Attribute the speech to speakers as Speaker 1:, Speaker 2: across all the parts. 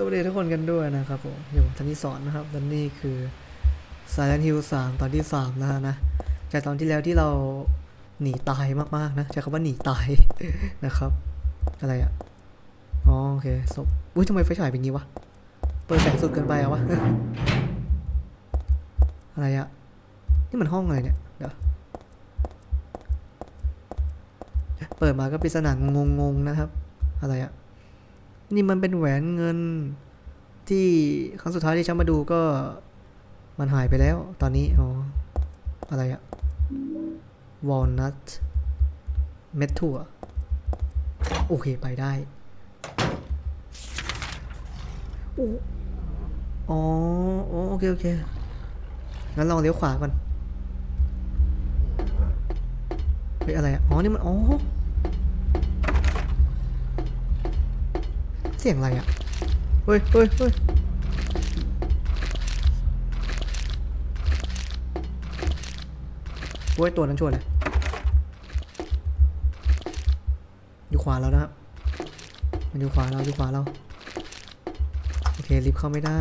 Speaker 1: สวัสดีทุกคนกันด้วยนะครับผมอยู่ทันที่สอนนะครับและนี่คือ Silent Hill 3 ตอนที่3นะฮะนะ จากตอนที่แล้วที่เราหนีตายมากๆนะใช้คำว่าหนีตายนะครับ อะไรอะอ๋อโอเคศพอุ้ยทำไมไฟฉายเป็นงี้วะ เปิดแสงสุดเกินไปอะวะ อะไรอะนี่มันห้องอะไรเนี่ย เดี๋ยว เปิดมาก็ปริศนางงๆนะครับ อะไรอะ นี่มันเป็นแหวนเงินที่ครั้งสุดท้ายที่ฉันมาดูก็มันหายไปแล้ว ตอนนี้อ๋ออะไรอะ walnut เม็ดถั่ว โอเคไปได้โอ้อ๋อโอเค โอเค งั้นลองเลี้ยวขวาก่อนเฮ้ยอะไรอะอ๋อ นี่มัน อ๋อ สียงอะไรอะเฮ้ยเฮ้ยเฮ้ยโอ้ยตัวนั้นชวนเลย อยู่ขวาแล้วนะครับ มันอยู่ขวาเราอยู่ขวาเรา โอเคลิฟต์เข้าไม่ได้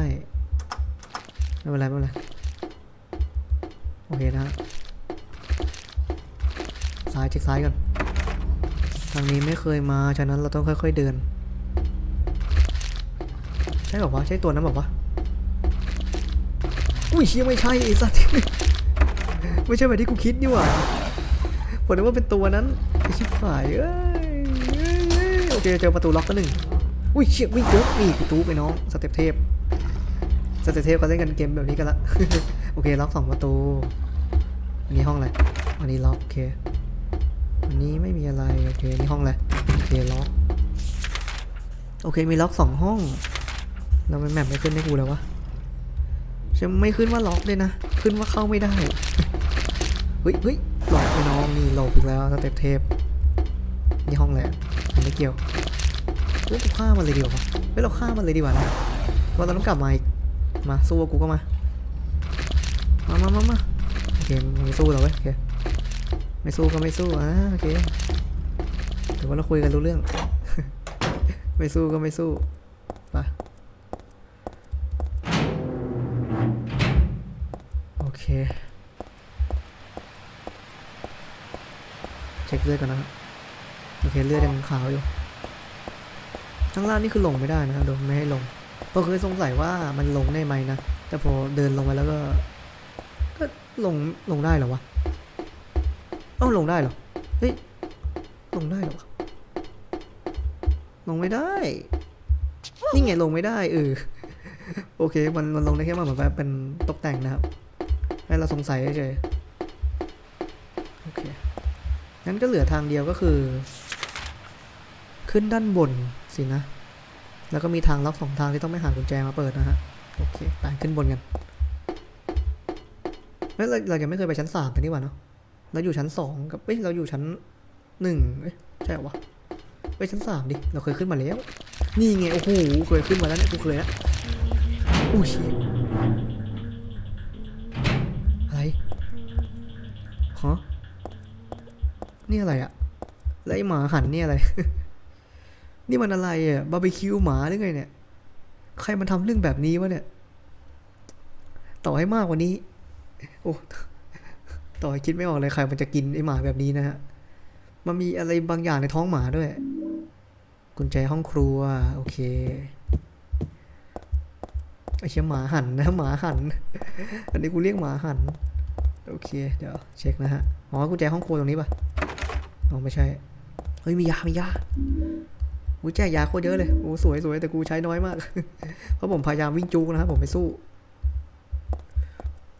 Speaker 1: ไม่เป็นไรไม่เป็นไร โอเคนะฮะซ้ายเช็คซ้ายก่อนทางนี้ไม่เคยมา ฉะนั้นเราต้องค่อย ๆเดิน ใช่บอว่าวะใช่ตัวนั้นบอกว่าวะอุ้ยเชี่ยไม่ใช่ไอ้สัตว์ไม่ใช่แบบที่กูคิดนี่หว่าผมนึกว่าเป็นตัวนั้นไอ้ชิบหายเอ้ยเอ้ยเอ้ยโอเคเจอประตูล็อกก็หนึ่งอุ้ยเชี่ยวิ่งจุ๊บนี่กูจู๊บไปน้องสเต็ปเทพสเต็ปเทพเขาเล่นกันเกมแบบนี้กันละโอเคล็อกสองประตูอันนี้ห้องอะไรอันนี้ล็อกโอเคอันนี้ไม่มีอะไรโอเคนี่ห้องอะไรโอเคล็อกโอเคมีล็อกสองห้อง เราไม่แมปไม่ขึ้นให้กูแล้ววะจะไม่ขึ้นว่าล็อกเลยนะ ขึ้นว่าเข้าไม่ได้ เฮ้ยเฮ้ยหลอกน้องนี่หลอกอีกแล้วสเต็ปเทปนี่ห้องแหละมันไม่เกี่ยวกูฆ่ามันเลยดีกว่าเฮ้ยเราฆ่ามันเลยดีกว่านะว่าเราต้องกลับมาอีก มาสู้กูก็มา มามามามาโอเคมันไม่สู้เราเว้ยโอเคไม่สู้ก็ไม่สู้อ่าโอเคถือว่าเราคุยกันรู้เรื่อง ไม่สู้ก็ไม่สู้ เค เช็คเลือดกันนะครับ โอเคเลือดยังขาวอยู่ข้างล่างนี่คือลงไม่ได้นะครับโดนไม่ให้ลงเพราเคยสงสัยว่ามันลงได้ไหมนะ แต่พอเดินลงไปแล้วก็ ก็ลงลงได้เหรอวะเอ้าลงได้เหรอ เฮ้ย ลงได้เหรอลงไม่ได้ นี่ไงลงไม่ได้เออ โอเค มันมันลงได้แค่มาเหมือนแบบเป็นตกแต่งนะครับ ให้เราสงสัยเฉยโอเคงั้นก็เหลือทางเดียวก็คือ ขึ้นด้านบนสินะ แล้วก็มีทางล็อกสองทางที่ต้องไม่หากุญแจมาเปิดนะฮะ โอเคไปขึ้นบนกันเฮ้ยเราเรายังไม่เคยไปชั้นสามกันนี่หว่าเนาะ เราอยู่ชั้นสองกับเอ้ยเราอยู่ชั้นหนึ่งเอ้ยใช่หรอวะไปชั้นสามดิ เราเคยขึ้นมาแล้ว นี่ไง โอ้โห เคยขึ้นมาแล้วเนี่ย กูเคยนะอุ้ย นี่อะไรอะแล้วไอหมาหันนี่อะไร นี่มันอะไรอะบาร์บีคิวหมาหรือไงเนี่ย ใครมันทำเรื่องแบบนี้วะเนี่ย ต่อให้มากกว่านี้ โอ้ ต่อให้คิดไม่ออกเลยใครมันจะกินไอหมาแบบนี้นะฮะ มันมีอะไรบางอย่างในท้องหมาด้วย กุญแจห้องครัว โอเคไอเชี่ยหมาหันนะหมาหัน อันนี้กูเรียกหมาหัน โอเค เดี๋ยวเช็คนะฮะ อ๋อกุญแจห้องครัวตรงนี้ปะ อ๋อไม่ใช่ เฮ้ยมียา มียาอุ้ยแจกยาโคตรเยอะเลย โอ้สวยสวยแต่กูใช้น้อยมาก เพราะผมพยายามวิ่งจูงนะครับผมไม่สู้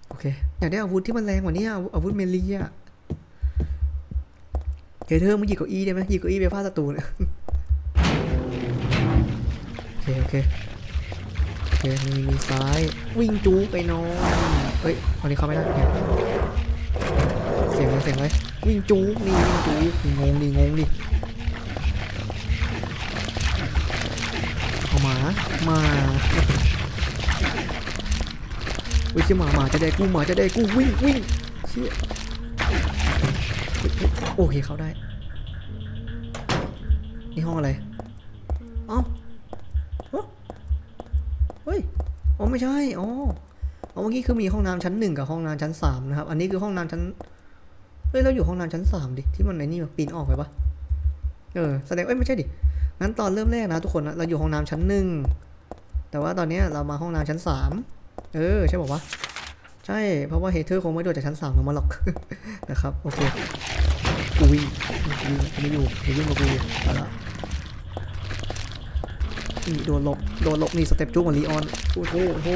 Speaker 1: โอเค อยากได้อาวุธที่มันแรงกว่านี้อะอาวุธเมลีอะเฮ้เธอมึงหยิบเก้าอี้ได้ไหมหยิบเก้าอี้ไปฟาดศัตรูเนี่ยโอเคโอเคโอเคมีมีซ้ายวิ่งจูไปนอนเฮ้ยตอนนี้เข้าไม่ได้โอเคเสียงเลยเสียงเลยวิ่งจูนี่วิ่งจูนี่งงดิงงดิเอาหมามาเฮ้ยเชี่ยหมาหมาจะได้กูหมาจะได้กูวิ่งวิ่งเชี่ยเฮ้ยเฮ้ยโอเคเข้าได้ นี่ห้องอะไรเอ้าฮะอไม่ใช่อ๋ออ๋อเมื่อกี้คือมีห้องน้ำชั้นหนึ่งกับห้องน้ำชั้นสามนะครับ อันนี้คือห้องน้ำชั้น เฮ้ยเราอยู่ห้องน้ำชั้นสามดิที่มันไอ้นี่มันปีนออกไปปะเออแสดงเอ้ยไม่ใช่ดิงั้นตอนเริ่มแรกนะทุกคนนะเราอยู่ห้องน้ำชั้นหนึ่งแต่ว่าตอนนี้เรามาห้องน้ำชั้นสามเออใช่บอกว่าใช่เพราะว่าเฮเธอร์คงไม่โดดจากชั้นสามลงมาหรอกนะครับโอเคกูวิ่งกูวิ่งกูไม่อยู่กูวิ่งกับกูอยู่เอาละนี่โดนหลบโดนหลบนี่สเต็ปจุ๊กของลีออนโอ้โหโอ้โห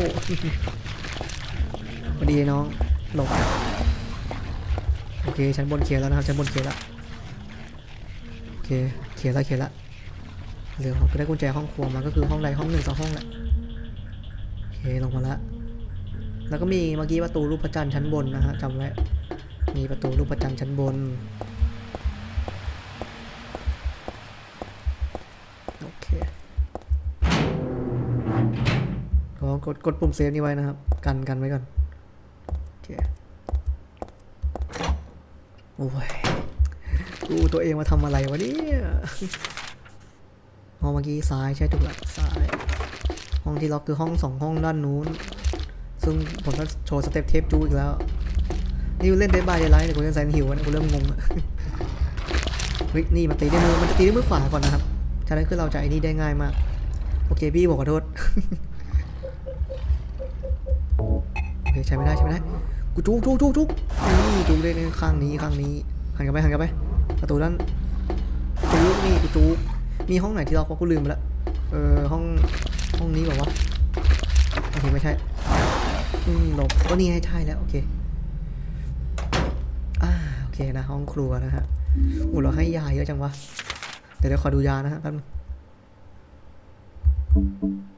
Speaker 1: พอดีน้องหลบ ชั้นบนเคลียร์แล้วนะครับชั้นบนเคลียร์แล้วโอเคเคลียร์แล้วเคลียร์แล้วเหลือก็ได้กุญแจห้องครัวมาก็คือห้องใดห้องหนึ่งสองห้องแหละโอเคลงมาแล้วแล้วก็มีเมื่อกี้ประตูรูปพระจันทร์ชั้นบนนะฮะจำไว้มีประตูรูปพระจันทร์ชั้นบนโอเคก็กดกดปุ่มเซฟนี้ไว้นะครับ กันกันไว้ก่อนโอเค อ้ยกูตัวเองมาทำอะไรวะเนี่ยห้องเมื่อกี้ซ้ายใช่ถูกละซ้าย ห้องที่ล็อกคือห้องสองห้องด้านนู้น ซึ่งผมก็โชว์สเต็ปเทปจูอีกแล้ว นี่เล่นเดบายไลท์เนี่ยกูเล่นแซนฮิวนะกูเริ่มงงอะเฮ้ยนี่มันตีด้วยมือมันจะตีด้วยมือขวาก่อนนะครับฉะนั้นคือเราจะไอ้นี่ได้ง่ายมาก โอเคพี่บอกขอโทษ โอเคใช้ไม่ได้ใช้ไม่ได้ กูจุกจุกจุกจุกนี่จุกได้ในข้างนี้ข้างนี้หันกลับไปหันกลับไปประตูด้านจุกนี่กูจุกมีห้องไหนที่ล็อกวะกูลืมไปละเออห้องห้องนี้แบอกว่าโอเคไม่ใช่อืมหลบก็นี่ให้ใช่แล้วโอเคอ่าโอเคนะห้องครัวนะฮะโอ้เราให้ยาเยอะจังวะเดี๋ยวเดี๋ยวขอดูยานะฮะแป๊บนึง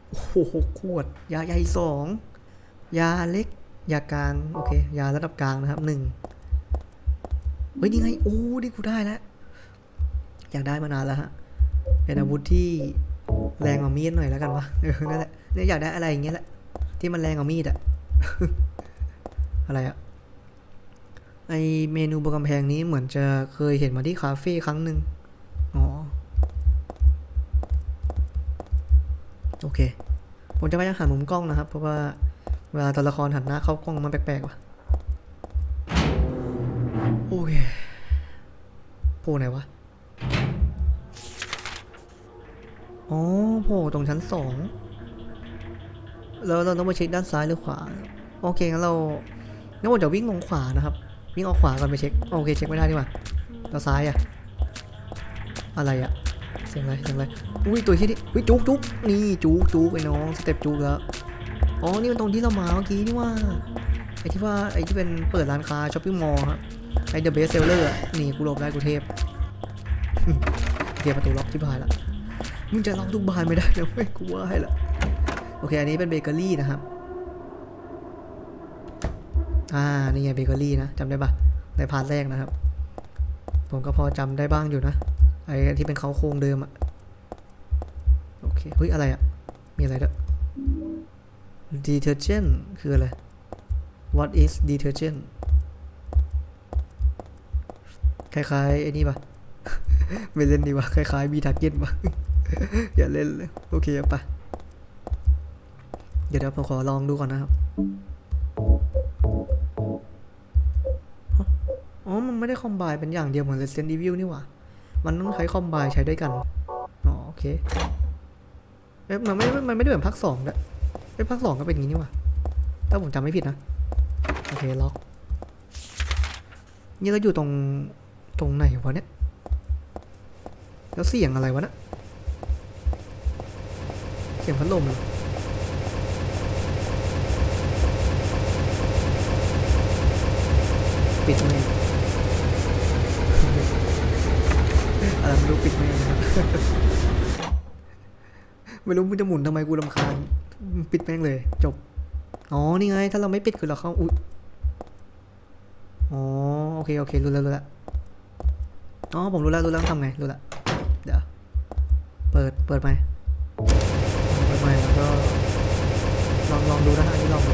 Speaker 1: โอ้โหขวดยาใหญ่สองยาเล็ก ยากลางโอเค ยาระดับกลางนะครับหนึ่งเฮ้ยนี่ไงโอ้นี่กูได้แล้ว อยากได้มานานแล้วฮะ เป็นอาวุธที่แรงกว่ามีดหน่อยแล้วกันวะเออนั่นแหละเนี่ยอยากได้อะไรอย่างเงี้ยแหละ ที่มันแรงกว่ามีดอะอะไรอะไอเมนูบนกำแพงนี้เหมือนจะเคยเห็นมาที่คาเฟ่ครั้งหนึ่งอ๋อ โอเค ผมจะพยายามหันมุมกล้องนะครับ เพราะว่า เวลาตัวละครหันหน้าเข้ากล้องมันแปลกๆว่ะโอเคโผล่ไหนวะ อ๋อโผล่ตรงชั้นสองแล้วเราต้องไปเช็คด้านซ้ายหรือขวา โอเคงั้นเรางั้นผมจะวิ่งลงขวานะครับ วิ่งออกขวาก่อนไปเช็ค โอเคเช็คไม่ได้ดีกว่าแล้วซ้ายอะอะไรอะเสียงอะไรเสียงอะไร อุ้ยตัวที่นี่อุ้ยจุกจุกนี่จุกจุกไอ้น้องสเต็ปจุกแล้ว อ๋อ นี่มันตรงที่เรามาเมื่อกี้นี่ว่า ไอ้ที่ว่า ไอ้ที่เป็นเปิดร้านค้าช้อปปิ้งมอลล์ครับไอ้เดอะเบสเซลเลอร์นี่กูหลบได้กูเทพเทียประตูล็อกที่บานละ มึงจะล็อกทุกบานไม่ได้นะไม่กูว่าให้ละ โอเค อันนี้เป็นเบเกอรี่นะครับ อ่า นี่ไงเบเกอรี่นะจำได้ปะในพาร์ทแรกนะครับ ผมก็พอจำได้บ้างอยู่นะ ไอ้ที่เป็นเขาโครงเดิมอะโอเค เฮ้ย อะไรอะมีอะไรด้วย detergent คืออะไร what is detergent คล้ายๆไอ้นี่ปะไม่เล่นดีวะคล้ายๆ b ีทาร์เก็ตปะอย่าเล่นเลย โอเคไปเดี๋ยวเดี๋ยวผมขอลองดูก่อนนะครับ อ๋อ มันไม่ได้คอมไบเป็นอย่างเดียวเหมือน Resident Evil นี่หว่า มันต้องใช้คอมไบใช้ด้วยกัน อ๋อ โอเค เอ๊ะมันไม่ มันไม่ได้เหมือนภาคสองด้ว ยเอ๊ะภาคสองก็เป็นอย่างนี้นี่หว่าถ้าผมจำไม่ผิดนะ โอเค ล็อก นี่เราอยู่ตรง ตรงไหนวะเนี่ย แล้วเสียงอะไรวะนะ เสียงพัดลมเหรอปิดไม่อะไรไม่รู้ปิดไม่ ไม่รู้มึงจะหมุนทำไมกูรำคาญปิดแม่งเลย จบ อ๋อ นี่ไง ถ้าเราไม่ปิดคือเราเข้าอุ๊ยอ๋อ โอเค โอเค รู้แล้วรู้แล้วอ๋อ ผมรู้แล้วรู้แล้วทำไง รู้แล้ว เดี๋ยว เปิด เปิดไหมเปิดไหมแล้วก็ลองลองดูนะฮะอันนี้ลองดู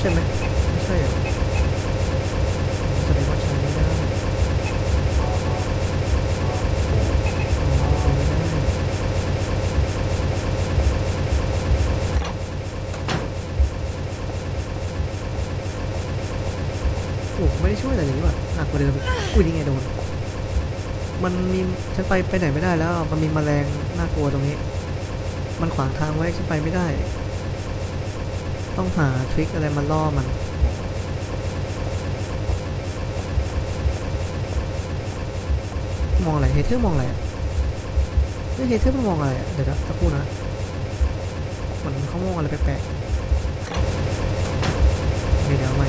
Speaker 1: ใช่ไหมไม่ใช่เหรอแสดงว่าใช้ไม่ได้อ๋อใช้ไม่ได้ โอ้โหไม่ได้ช่วยอะไรเลยนี่หว่าหนักกว่าเดิม อุ้ยนี่ไงโดน มันมีฉันไปไปไหนไม่ได้แล้ว มันมีแมลงน่ากลัวตรงนี้ มันขวางทางไว้ฉันไปไม่ได้ ต้องหาทริคอะไรมาล่อมันมองอะไรเฮเธอร์มองอะไรเฮ้ยเฮเธอร์มันมองอะไรเดี๋ยวนะสักครู่นะมือนเขามองอะไรแปลกๆไม่เดี๋ยวใหม่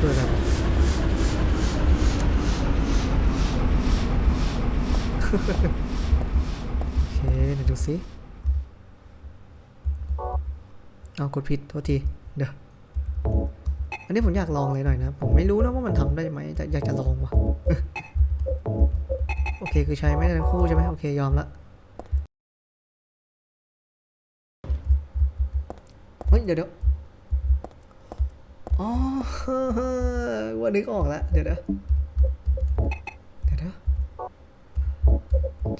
Speaker 1: เพื่ออะไรวะ โอเคเดี๋ยวดูสิเอากดผิดโทษที เดี๋ยว อันนี้ผมอยากลองเลยหน่อยนะ ผมไม่รู้นะว่ามันทำได้ไหมแต่อยากจะลองว่ะ โอเคคือใช้ไม่ได้ทั้งคู่ใช่ไหมโอเคยอมละเฮ้ยเดี๋ยวเดี๋ยวอ๋อว่านึกออกแล้วเดี๋ยวเดี๋ยว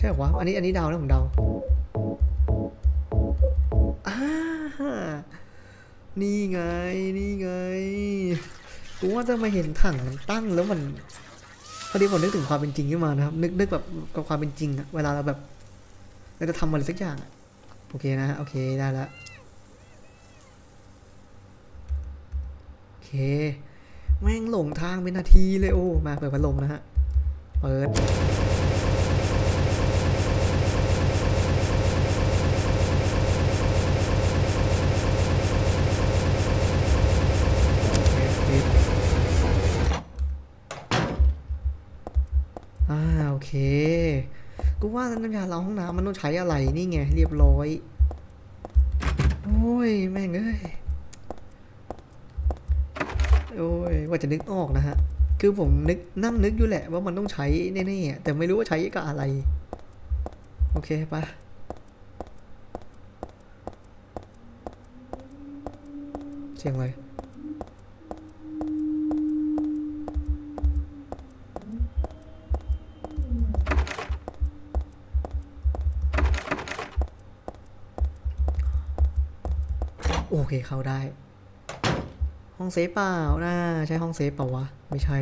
Speaker 1: ใช่หรอวะอันนี้อันนี้เดานะผมเดาอ่านี่ไง นี่ไง กูว่าจะมาเห็นถังมันตั้งแล้วมันพอดีผมนึกถึงความเป็นจริงขึ้นมานะครับ นึกนึกแบบกับความเป็นจริงอะเวลาเราแบบเราจะทำอะไรสักอย่างอะโอเคนะโอเคได้ละโอเค แม่งหลงทางเป็นนาทีเลยโอ้มาเปิดพัดลมนะฮะ เปิด ปิดอ่าโอเค กู ว่าน้ำยาล้างห้องน้ำมันต้องใช้อะไรนี่ไงเรียบร้อย โอ้ยแม่งเอ้ย โอ้ยว่าจะนึกออกนะฮะ คือผมนึกนั่งนึกอยู่แหละว่ามันต้องใช้แน่ๆแต่ไม่รู้ว่าใช้กับอะไร โอเคปะเสียงอะไร เคเข้าได้ ห้องเซฟเปล่าน่าใช่ห้องเซฟเปล่าวะ ไม่ใช่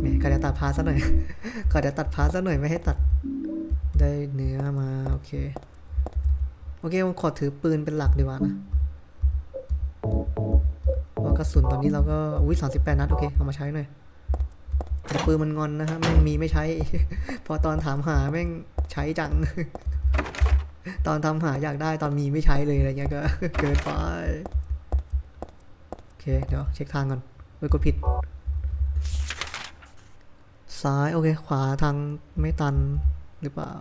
Speaker 1: แหมก็จะตัดพาร์ทซะหน่อยก็จะตัดพาร์ทซะหน่อยไม่ให้ตัดได้เนื้อมาโอเค โอเคผมขอถือปืนเป็นหลักดีกว่านะเพราะกระสุนตอนนี้เราก็อุ้ยสามสิบแปดนัดโอเคเอามาใช้หน่อยแต่ปืนมันงอนนะฮะแม่งมีไม่ใช้ พอตอนถามหาแม่งใช้จัง ตอนทำหาอยากได้ตอนมีไม่ใช้เลยอะไรเงี้ยก็เกินไปโอเคเดี๋ยวเช็คทางก่อนไปกดผิด ซ้ายโอเค ขวาทางไม่ตันหรือเปล่า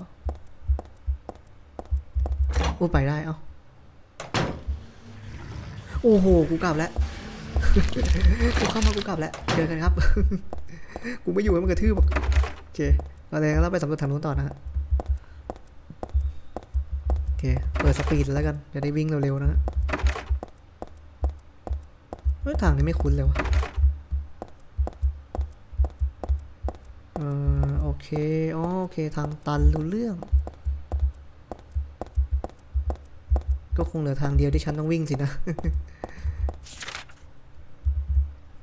Speaker 1: อู้ไปได้เอ้าโอ้โห กูกลับแล้ว กูเข้ามากูกลับแล้ว เจอกันครับ กูไม่อยู่ให้มันกระทืบโอเคเอาเลยงั้นเราไปสำรวจทางนู้นต่อนะฮะ เค เปิดสปีดแล้วกัน จะได้วิ่งเร็วๆนะฮะเฮ้ยทางนี้ไม่คุ้นเลยวะเออโอเคอ๋อโอเค ทางตันรู้เรื่อง ก็คงเหลือทางเดียวที่ฉันต้องวิ่งสินะ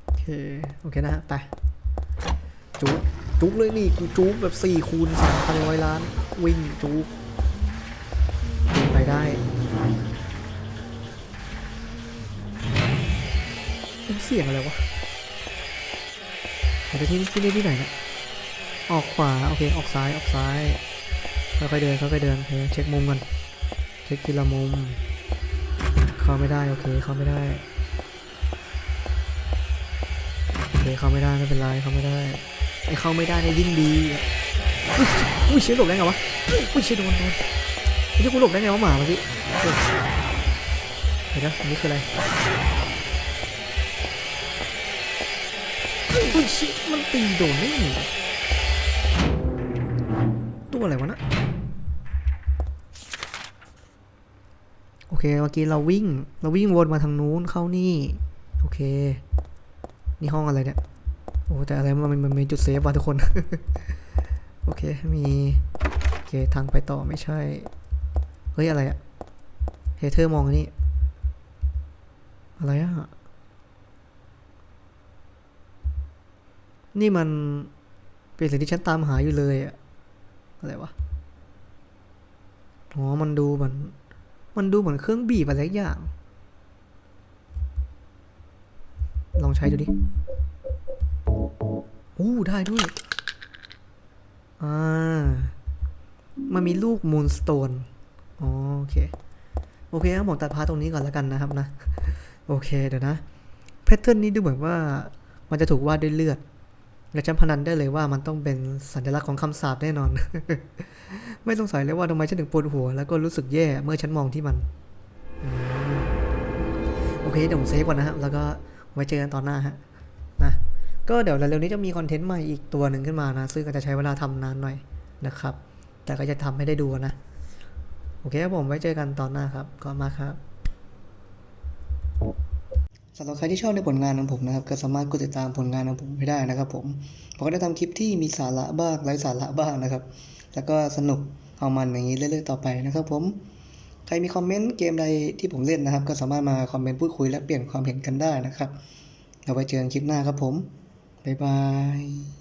Speaker 1: โอเค โอเคนะฮะ ไป จุ๊กจุ๊กเลยนี่ กูจุ๊กแบบสี่คูณสามพันร้อยล้าน วิ่งจุ๊ก เป็นเสียงอะไรวะไปที่ที่นี่ที่ไหนเนี่ยออกขวา โอเค ออกซ้าย ออกซ้าย ค่อยๆเดิน ค่อยๆเดินโอเคเช็คมุมก่อนเช็คทีละมุม เข้าไม่ได้ โอเค เข้าไม่ได้ โอเค เข้าไม่ได้ ไม่เป็นไร เข้าไม่ได้ ไอเข้าไม่ได้เนี่ยยิ่งดี อุ้ยเชี่ยหลบได้ไงวะ อุ้ยเชี่ยโดนโดนไม่ใช่กูหลบได้ไงว่าหมาเมื่อกี้เดี๋ยวเดี๋ยวนะอันนี้คืออะไร อุ้ยชิมันตีโดนได้ไงตัวอะไรวะนะโอเคเมื่อกี้เราวิ่ง เราวิ่งวนมาทางนู้นเข้านี่ โอเค นี่ห้องอะไรเนี่ยโอ้แต่อะไรมันมันมีจุดเซฟว่ะทุกคน โอเคมีโอเคทางไปต่อไม่ใช่ เฮ้ยอะไรอะเฮเธอร์มองอันนี่อะไรอะ นี่มันเป็นสิ่งที่ฉันตามหาอยู่เลยอะอะไรวะอ๋อมันดูเหมือนมันดูเหมือนเครื่องบีบอะไรอย่าง ลองใช้ดูดิโอ้ได้ด้วย อ่า มันมีลูกมูนสโตนอ๋อโอเค โอเคครับผมตัดพาร์ตรงนี้ก่อนแล้วกันนะครับนะ โอเคเดี๋ยวนะ แพทเทิร์นนี้ดูเหมือนว่ามันจะถูกวาดด้วยเลือด และฉันพนันได้เลยว่ามันต้องเป็นสัญลักษณ์ของคำสาปแน่นอน ไม่สงสัยเลยว่าทำไมฉันถึงปวดหัว แล้วก็รู้สึกแย่เมื่อฉันมองที่มันอมโอเคเดี๋ยวผมเซฟก่อนนะครับแล้วก็ไว้เจอกันตอนหน้าฮะนะก็เดี๋ยวเร็วๆนี้จะมีคอนเทนต์ใหม่อีกตัวหนึ่งขึ้นมานะ ซึ่งก็จะใช้เวลาทำนานหน่อยนะครับ แต่ก็จะทำให้ได้ดูนะ โอเคครับผมไว้เจอกันตอนหน้าครับก่อนมาครับ สำหรับใครที่ชอบในผลงานของผมนะครับ ก็สามารถกดติดตามผลงานของผมไปได้นะครับ ผมผมก็ได้ทำคลิปที่มีสาระบ้างไร้สาระบ้างนะครับ แล้วก็สนุกเอามันอย่างนี้เรื่อยๆต่อไปนะครับ ผมใครมีคอมเมนต์เกมใดที่ผมเล่นนะครับ ก็สามารถมาคอมเมนต์พูดคุยและเปลี่ยนความเห็นกันได้นะครับเราไปเจอกันคลิปหน้าครับผมบ๊ายบาย